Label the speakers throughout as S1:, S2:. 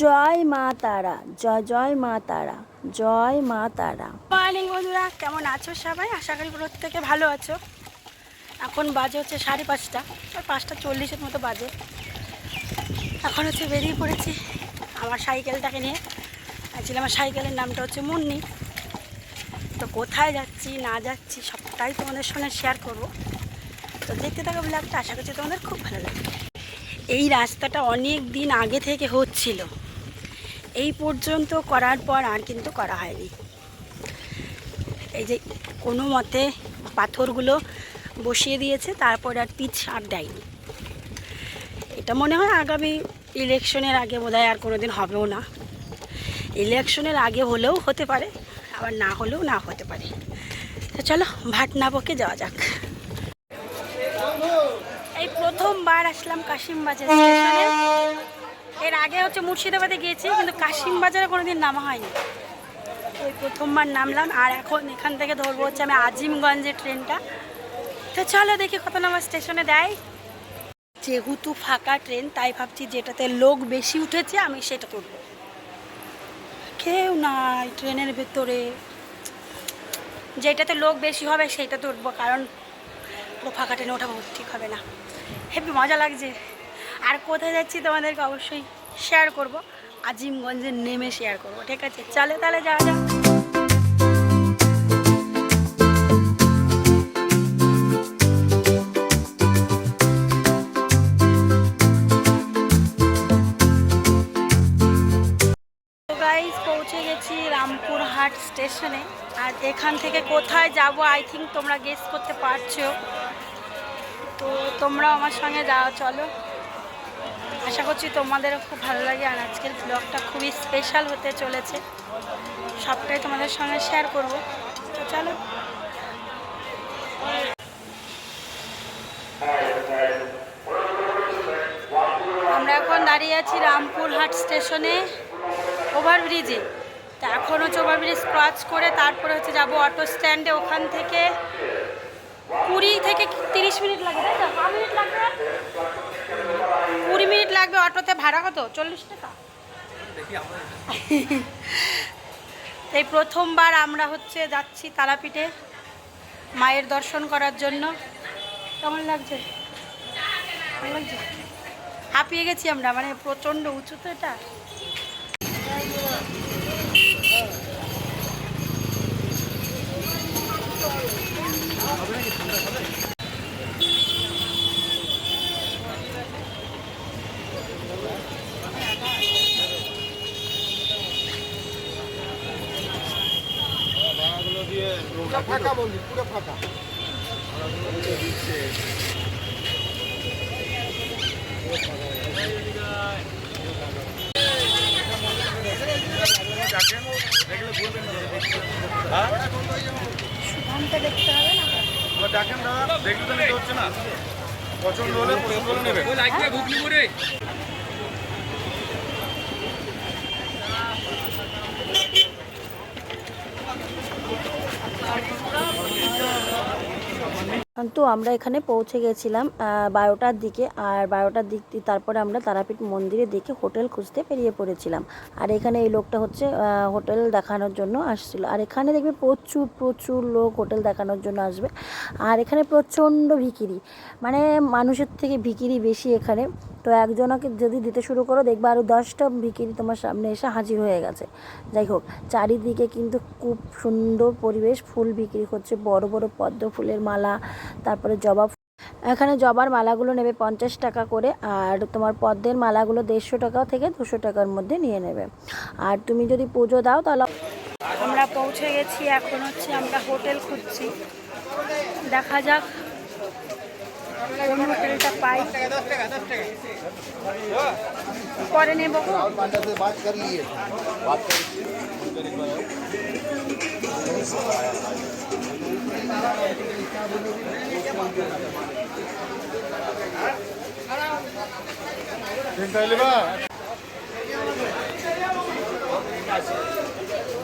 S1: জয় মা তারা, জয় জয় মা তারা, জয় মা তারা।
S2: মর্নিং বন্ধুরা, কেমন আছো সবাই? আশা করি প্রত্যেকে ভালো আছো। এখন বাজে হচ্ছে সাড়ে পাঁচটা ওই পাঁচটা চল্লিশের মতো বাজে। এখন হচ্ছে বেরিয়ে পড়েছি আমার সাইকেলটাকে নিয়ে। অ্যাকচুয়ালি আমার সাইকেলের নামটা হচ্ছে মুন্নি। তো কোথায় যাচ্ছি, না যাচ্ছি, সবটাই তোমাদের সঙ্গে শেয়ার করব। তো দেখতে থাকো ব্লগটা আশা করছি তোমাদের খুব ভালো লাগবে। এই রাস্তাটা অনেক দিন আগে থেকে হচ্ছিল। এই পর্যন্ত করার পর আর কিন্তু করা হয়নি। এই যে কোনো মতে পাথরগুলো বসিয়ে দিয়েছে, তারপর আর পিচ আর দেয়নি। এটা মনে হয় আগামী ইলেকশনের আগে বোধহয় আর কোনো দিন হবেও না। ইলেকশনের আগে হলেও হতে পারে, আবার না হলেও না হতে পারে। তো চলো, ভাটনাবকে যাওয়া যাক এই প্রথমবার আসলাম কাশিম বাজার স্টেশনে। এর আগে হচ্ছে মুর্শিদাবাদে গিয়েছি, কিন্তু কাশিম বাজারে কোনোদিন নামা হয়নি। ওই প্রথমবার নামলাম, আর এখন এখান থেকে ধরবো হচ্ছে আমি আজিমগঞ্জের ট্রেনটা। তো চলো দেখি কত নম্বর স্টেশনে দেয়। যেহেতু ফাঁকা ট্রেন, তাই ভাবছি যেটাতে লোক বেশি উঠেছে, আমি সেটা করব কেউ নাই ট্রেনের ভেতরে। যেটাতে লোক বেশি হবে সেইটা তুলবো কারণ পুরো ফাঁকা ট্রেনে ওঠা ঠিক হবে না। হেবি মজা লাগছে। আর কোথায় যাচ্ছি তোমাদেরকে অবশ্যই শেয়ার করব। আজিমগঞ্জে নেমে শেয়ার করব, ঠিক আছে? চলে তাহলে যাওয়া যাক। পৌঁছে গেছি রামপুরহাট স্টেশনে। আর এখান থেকে কোথায় যাব আই থিঙ্ক তোমরা গেস করতে পারছ। তো তোমরাও আমার সঙ্গে যাও, চলো। আশা করছি তোমাদেরও খুব ভালো লাগে আর আজকের ব্লগটা খুবই স্পেশাল হতে চলেছে। সবটাই তোমাদের সঙ্গে শেয়ার করব। তো চলো। আমরা এখন দাঁড়িয়ে আছি রামপুরহাট স্টেশনে, ওভারব্রিজে। তা এখন হচ্ছে ওভারব্রিজ ক্রস করে তারপরে হচ্ছে যাব অটো স্ট্যান্ডে ওখান থেকে। কুড়ি থেকে তিরিশ মিনিট লাগবে তাই তো? মিনিট লাগবে? কুড়ি মিনিট লাগবে অটোতে ভাড়া কত? চল্লিশ টাকা। এই প্রথমবার আমরা হচ্ছে যাচ্ছি তারাপীঠে মায়ের দর্শন করার জন্য। কেমন লাগছে? লাগছে? হাঁপিয়ে গেছি আমরা মানে প্রচণ্ড উঁচু তো এটা
S3: পুরো ফাঁকা মন্দির পুরো ফাঁকা
S2: শুভমটা দেখতে হবে না
S3: দেখেন দাদা দেখতে তো হচ্ছে না। পছন্দ হলে পছন্দ হলে নেবে।
S1: তো আমরা এখানে পৌঁছে গেছিলাম বারোটার দিকে। আর বারোটার দিক তারপরে আমরা তারাপীঠ মন্দিরে দেখে হোটেল খুঁজতে পেরিয়ে পড়েছিলাম। আর এখানে এই লোকটা হচ্ছে হোটেল দেখানোর জন্য আসছিল। আর এখানে দেখবে প্রচুর প্রচুর লোক হোটেল দেখানোর জন্য আসবে। আর এখানে প্রচণ্ড ভিকিরি মানে মানুষের থেকে ভিকিরি বেশি এখানে। তো একজনকে যদি দিতে শুরু করো, দেখবে আরও দশটা ভিকিরি তোমার সামনে এসে হাজির হয়ে গেছে। যাই হোক, চারিদিকে কিন্তু খুব সুন্দর পরিবেশ, ফুল বিক্রি হচ্ছে বড় বড় পদ্ম ফুলের মালা, তারপরে জবা এখানে জবার মালাগুলো নেবে পঞ্চাশ টাকা করে, আর তোমার পদ্মের মালাগুলো দেড়শো টাকা থেকে দুশো টাকার মধ্যে নিয়ে নেবে। আর তুমি যদি পুজো দাও তাহলে
S2: আমরা পৌঁছে গেছি, এখন হচ্ছে আমরা হোটেল খুঁজছি। দেখা যাক পাই পরে নেব
S3: বাত কর লিয়ে বাত কর চিন্তা লিবা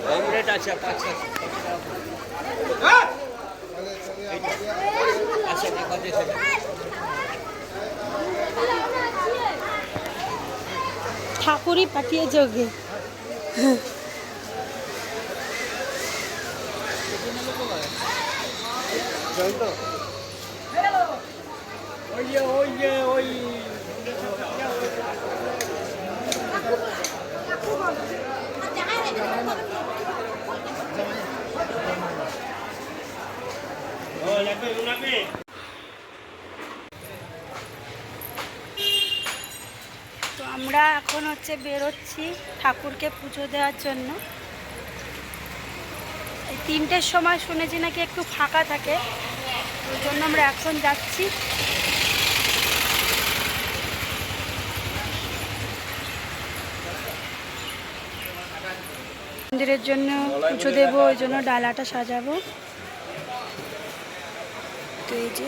S3: টাইম রেট আছে 500
S2: ঠাকুরই পাঠিয়েছে ওকে। আমরা এখন হচ্ছে বেরোচ্ছি ঠাকুরকে পুজো দেওয়ার জন্য। তিনটের সময় শুনেছি নাকি একটু ফাঁকা থাকে, ওই জন্য আমরা এখন যাচ্ছি। মন্দিরের জন্য পুজো দেবো, ওই জন্য ডালাটা সাজাবো। তো এই যে।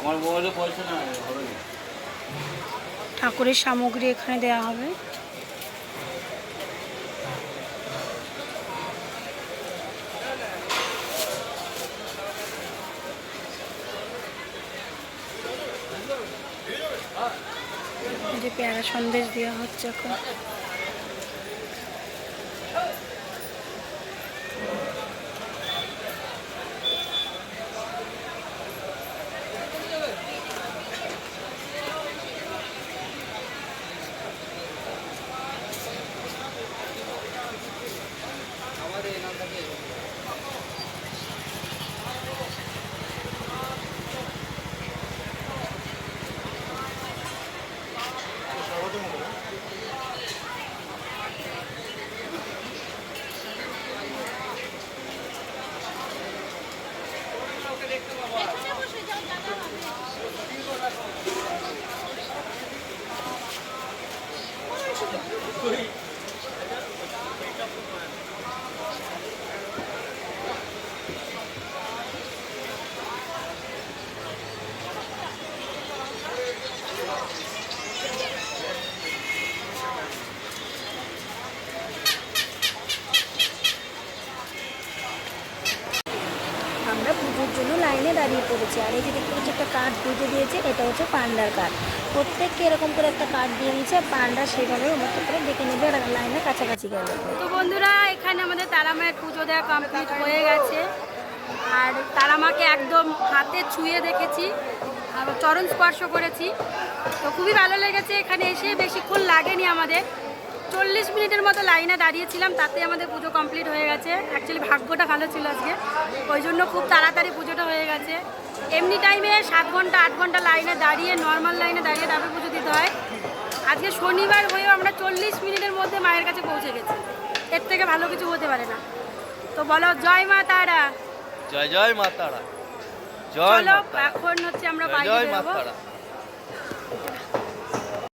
S4: আমার পয়সা না
S2: ঠাকুরের সামগ্রী এখানে দেয়া হবে। যে পেয়ারা সন্দেশ দেওয়া হচ্ছে এখন
S1: আমরা পুজোর জন্য লাইনে দাঁড়িয়ে পড়েছি আর এই যে দেখতে পাচ্ছি একটা কাঠ পুজো দিয়েছে, এটা হচ্ছে পান্ডার কাঠ। প্রত্যেককে এরকম করে একটা কাঠ দিয়ে দিয়েছে পান্ডা সেভাবে মতো করে ডেকে নেবে আর লাইনের কাছাকাছি গেলে
S2: তো বন্ধুরা, এখানে আমাদের তারা মায়ের পুজো দেওয়া কমপ্লিট হয়ে গেছে। আর তারা মাকে একদম হাতে ছুঁয়ে দেখেছি চরণ স্পর্শ করেছি। তো খুবই ভালো লেগেছে এখানে এসে, বেশিক্ষণ লাগেনি আমাদের। চল্লিশ মিনিটের মতো লাইনে দাঁড়িয়েছিলাম তাতে আমাদের পুজো কমপ্লিট হয়ে গেছে। অ্যাকচুয়ালি ভাগ্যটা ভালো ছিল আজকে। ওই জন্য খুব তাড়াতাড়ি পুজোটা হয়ে গেছে। এমনি টাইমে সাত ঘণ্টা আট ঘণ্টা লাইনে দাঁড়িয়ে নর্মাল লাইনে দাঁড়িয়ে তারপরে পুজো দিতে হয়। আজকে শনিবার হয়েও আমরা চল্লিশ মিনিটের মধ্যে মায়ের কাছে পৌঁছে গেছি। এর থেকে ভালো কিছু হতে পারে না। তো বলো জয় মা তারা।
S4: জয় জয় মা তারা।
S2: চলো এখন হচ্ছে আমরা বাইরে
S4: তারা।